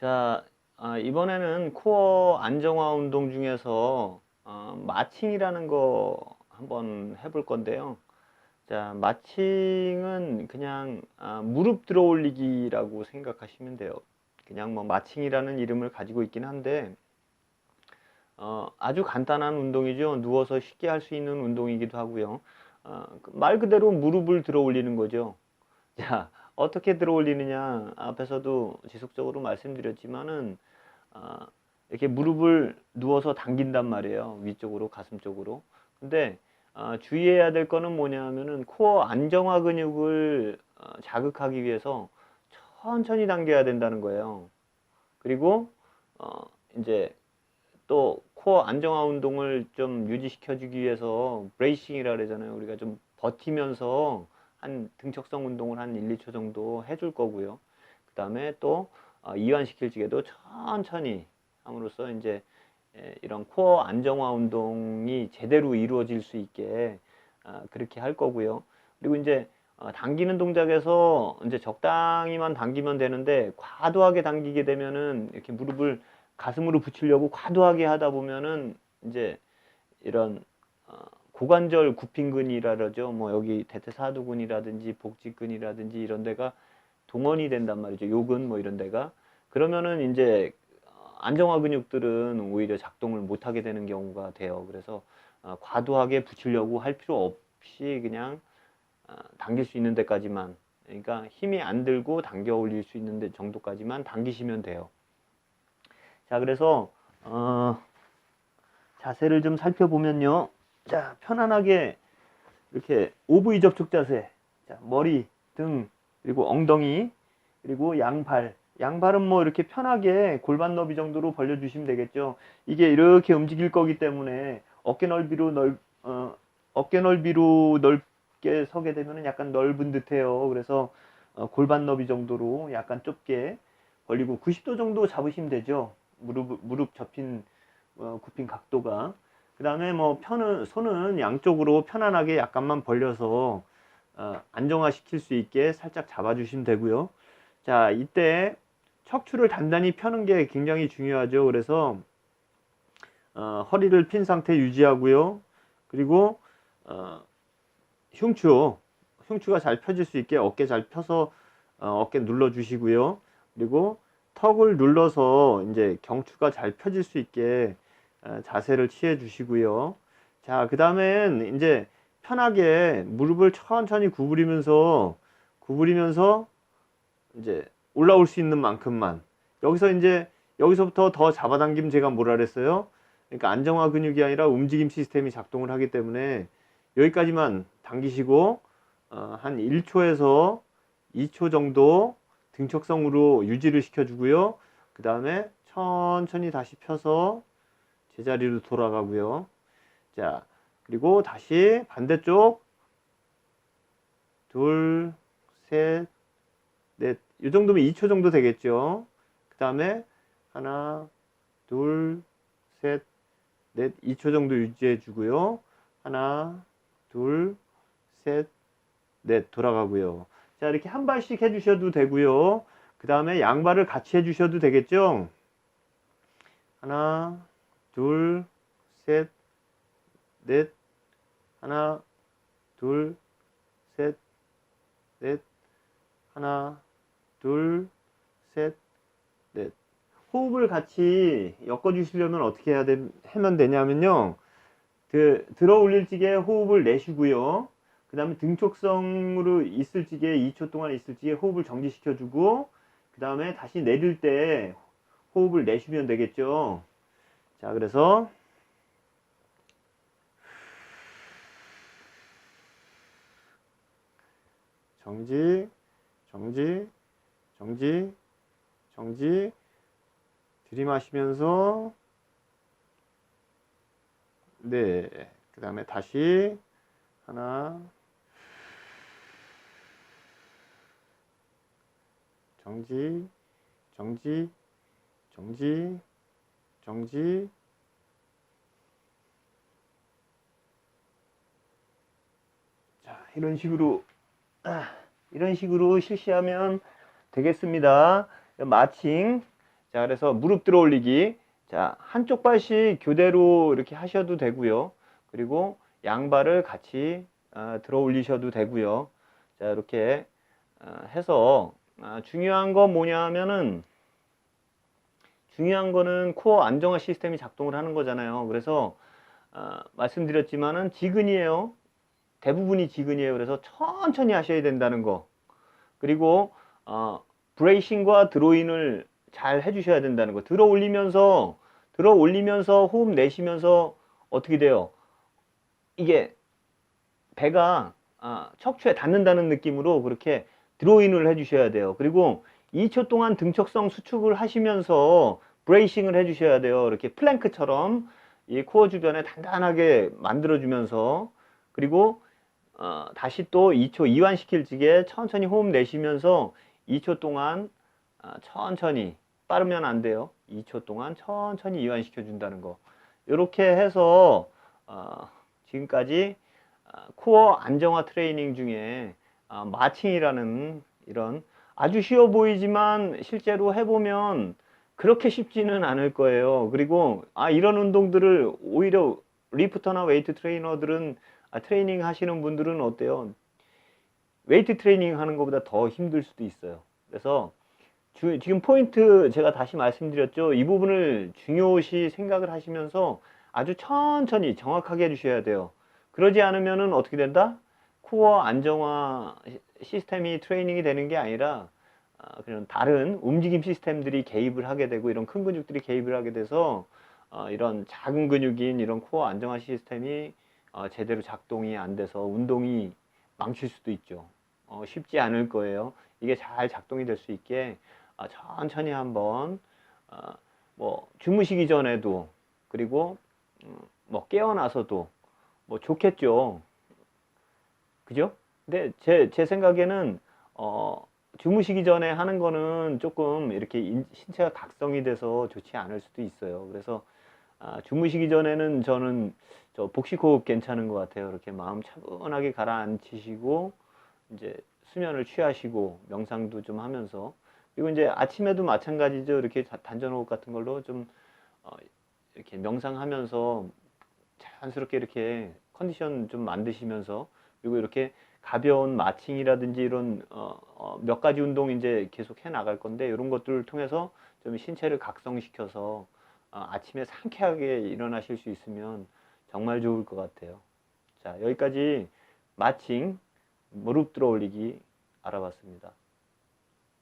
자, 아, 이번에는 코어 안정화 운동 중에서 어, 마칭이라는 거 한번 해볼 건데요. 자, 마칭은 그냥 아, 무릎 들어 올리기라고 생각하시면 돼요. 그냥 뭐 마칭이라는 이름을 가지고 있긴 한데 어, 아주 간단한 운동이죠. 누워서 쉽게 할 수 있는 운동이기도 하고요. 어, 그말 그대로 무릎을 들어 올리는 거죠. 자, 어떻게 들어 올리느냐 앞에서도 지속적으로 말씀드렸지만은 아, 이렇게 무릎을 누워서 당긴단 말이에요. 위쪽으로 가슴 쪽으로. 근데 아, 주의해야 될 거는 뭐냐면은 코어 안정화 근육을 어, 자극하기 위해서 천천히 당겨야 된다는 거예요. 그리고 어, 이제 또 코어 안정화 운동을 좀 유지시켜 주기 위해서 브레이싱이라 그러잖아요. 우리가 좀 버티면서 한 등척성 운동을 한 1, 2초 정도 해줄 거고요. 그 다음에 또 어, 이완시킬 적에도 천천히 함으로써 이제 에, 이런 코어 안정화 운동이 제대로 이루어질 수 있게 아, 그렇게 할 거고요. 그리고 이제 어, 당기는 동작에서 이제 적당히만 당기면 되는데 과도하게 당기게 되면은 이렇게 무릎을 가슴으로 붙이려고 과도하게 하다 보면은 이제 이런 어, 고관절 굽힌근이라 그러죠. 뭐 여기 대퇴사두근이라든지 복직근이라든지 이런 데가 동원이 된단 말이죠. 요근 뭐 이런 데가 그러면은 이제 어, 안정화 근육들은 오히려 작동을 못 하게 되는 경우가 돼요. 그래서 어, 과도하게 붙이려고 할 필요 없이 그냥 어, 당길 수 있는 데까지만 그러니까 힘이 안 들고 당겨 올릴 수 있는 데 정도까지만 당기시면 돼요. 자, 그래서 어, 자세를 좀 살펴보면요. 자, 편안하게 이렇게 오브이 접촉 자세. 자, 머리, 등, 그리고 엉덩이, 그리고 양발. 양발은 뭐 이렇게 편하게 골반 너비 정도로 벌려주시면 되겠죠. 이게 이렇게 움직일 거기 때문에 어깨 넓이로 넓, 어, 어깨 넓이로 넓게 서게 되면 약간 넓은 듯해요. 그래서 어, 골반 너비 정도로 약간 좁게 벌리고 90도 정도 잡으시면 되죠. 무릎, 무릎 접힌, 어, 굽힌 각도가. 그 다음에 뭐 편은, 손은 양쪽으로 편안하게 약간만 벌려서 어, 안정화 시킬 수 있게 살짝 잡아주시면 되고요. 자, 이때 척추를 단단히 펴는 게 굉장히 중요하죠. 그래서 어, 허리를 핀 상태 유지하고요. 그리고 어, 흉추, 흉추가 잘 펴질 수 있게 어깨 잘 펴서 어, 어깨 눌러 주시고요. 그리고 턱을 눌러서 이제 경추가 잘 펴질 수 있게 어, 자세를 취해 주시고요. 자, 그 다음엔 이제 편하게 무릎을 천천히 구부리면서 구부리면서 이제 올라올 수 있는 만큼만 여기서 이제 여기서부터 더 잡아당기면 제가 뭐라 그랬어요? 그러니까 안정화 근육이 아니라 움직임 시스템이 작동을 하기 때문에 여기까지만 당기시고 어, 한 1초에서 2초 정도 등척성으로 유지를 시켜주고요. 그 다음에 천천히 다시 펴서 제자리로 돌아가고요. 자, 그리고 다시 반대쪽 둘, 셋, 넷. 이 정도면 2초 정도 되겠죠. 그 다음에 하나, 둘, 셋, 넷. 2초 정도 유지해 주고요. 하나, 둘, 셋, 넷. 돌아가고요. 자, 이렇게 한 발씩 해주셔도 되고요. 그 다음에 양발을 같이 해주셔도 되겠죠. 하나, 둘, 셋, 넷. 하나, 둘, 셋, 넷. 하나, 둘, 셋, 넷. 호흡을 같이 엮어주시려면 어떻게 해야 되, 하면 되냐면요. 그, 들어 올릴 적에 호흡을 내쉬고요. 그 다음에 등촉성으로 있을 적에 2초 동안 있을 적에 호흡을 정지시켜주고, 그 다음에 다시 내릴 때 호흡을 내쉬면 되겠죠. 자, 그래서 정지, 정지, 정지, 정지, 들이마시면서, 네, 그 다음에 다시, 하나, 정지, 정지, 정지, 정지, 자, 이런 식으로, 아, 이런 식으로 실시하면 되겠습니다. 마칭. 자, 그래서 무릎 들어 올리기. 자, 한쪽 발씩 교대로 이렇게 하셔도 되고요. 그리고 양발을 같이 어, 들어 올리셔도 되고요. 자, 이렇게 어, 해서 아, 중요한 건 뭐냐면은 중요한 거는 코어 안정화 시스템이 작동을 하는 거잖아요. 그래서 어, 말씀드렸지만은 지근이에요. 대부분이 지근이에요. 그래서 천천히 하셔야 된다는 거. 그리고 어, 브레이싱과 드로잉을 잘 해주셔야 된다는 거. 들어 올리면서 들어 올리면서 호흡 내쉬면서 어떻게 돼요? 이게 배가 아, 척추에 닿는다는 느낌으로 그렇게 드로잉을 해주셔야 돼요. 그리고 2초 동안 등척성 수축을 하시면서 브레이싱을 해주셔야 돼요. 이렇게 플랭크처럼 이 코어 주변에 단단하게 만들어주면서 그리고 어, 다시 또 2초 이완시킬 지게 천천히 호흡 내쉬면서 2초 동안 아, 천천히 빠르면 안 돼요. 2초 동안 천천히 이완시켜 준다는 거. 이렇게 해서 어, 지금까지 아, 코어 안정화 트레이닝 중에 아, 마칭이라는 이런 아주 쉬워 보이지만 실제로 해보면 그렇게 쉽지는 않을 거예요. 그리고 아 이런 운동들을 오히려 리프터나 웨이트 트레이너들은 아, 트레이닝 하시는 분들은 어때요? 웨이트 트레이닝 하는 것보다 더 힘들 수도 있어요. 그래서 주- 지금 포인트 제가 다시 말씀드렸죠. 이 부분을 중요시 생각을 하시면서 아주 천천히 정확하게 해주셔야 돼요. 그러지 않으면은 어떻게 된다? 코어 안정화 시- 시스템이 트레이닝이 되는 게 아니라 아, 그런 다른 움직임 시스템들이 개입을 하게 되고 이런 큰 근육들이 개입을 하게 돼서 어, 이런 작은 근육인 이런 코어 안정화 시스템이 어, 제대로 작동이 안 돼서 운동이 망칠 수도 있죠. 어, 쉽지 않을 거예요. 이게 잘 작동이 될 수 있게 아, 천천히 한번 아, 뭐 주무시기 전에도 그리고 음, 뭐 깨어나서도 뭐 좋겠죠. 그죠? 근데 제, 제 생각에는 어, 주무시기 전에 하는 거는 조금 이렇게 인- 신체가 각성이 돼서 좋지 않을 수도 있어요. 그래서 아, 주무시기 전에는 저는 저 복식호흡 괜찮은 것 같아요. 이렇게 마음 차분하게 가라앉히시고 이제 수면을 취하시고 명상도 좀 하면서 그리고 이제 아침에도 마찬가지죠. 이렇게 자- 단전호흡 같은 걸로 좀 어, 이렇게 명상하면서 자연스럽게 이렇게 컨디션 좀 만드시면서 그리고 이렇게 가벼운 마칭이라든지 이런 어, 어, 몇 가지 운동 이제 계속 해 나갈 건데 이런 것들을 통해서 좀 신체를 각성시켜서 어, 아침에 상쾌하게 일어나실 수 있으면 정말 좋을 것 같아요. 자, 여기까지 마칭 무릎 들어 올리기 알아봤습니다.